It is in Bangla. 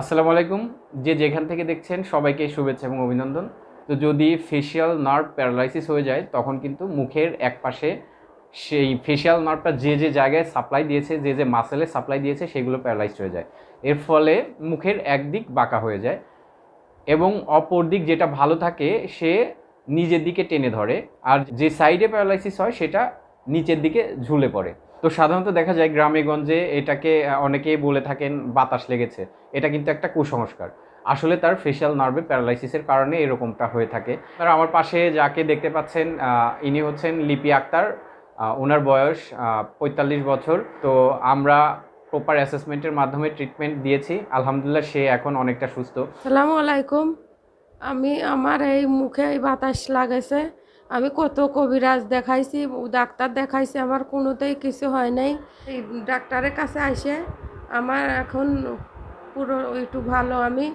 আসসালামু আলাইকুম। যে যেখান থেকে দেখছেন, সবাইকে শুভেচ্ছা এবং অভিনন্দন। তো যদি ফেশিয়াল নার্ভ প্যারালাইসিস হয়ে যায়, তখন কিন্তু মুখের এক পাশে সেই ফেশিয়াল নার্ভটা যে যে জায়গায় সাপ্লাই দিয়েছে, যে যে মাসেলে সাপ্লাই দিয়েছে, সেগুলো প্যারালাইজড হয়ে যায়। এর ফলে মুখের একদিক বাঁকা হয়ে যায় এবং অপর দিক যেটা ভালো থাকে, সে নিজের দিকে টেনে ধরে। আর যে সাইডে প্যারালাইসিস হয়, সেটা নিচের দিকে ঝুলে পড়ে। তো সাধারণত দেখা যায় গ্রামে গঞ্জে এটাকে অনেকেই বলে থাকেন বাতাস লেগেছে। এটা কিন্তু একটা কুসংস্কার। আসলে তার ফেশিয়াল নার্ভে প্যারালাইসিসের কারণে এরকমটা হয়ে থাকে। আর আমার পাশে যাকে দেখতে পাচ্ছেন ইনি হচ্ছেন লিপি আক্তার ওনার বয়স পঁয়তাল্লিশ বছর। তো আমরা প্রপার অ্যাসেসমেন্টের মাধ্যমে ট্রিটমেন্ট দিয়েছি। আলহামদুলিল্লাহ সে এখন অনেকটা সুস্থ। সালামু আলাইকুম। আমি, আমার এই মুখে এই বাতাস লাগাইছে। আমি কত কবিরাজ দেখাইছি, ডাক্তার দেখাইছি, আমার কোনোতেই কিছু হয় নাই। এই ডাক্তারের কাছে আসে আমার এখন পুরো একটু ভালো, আমি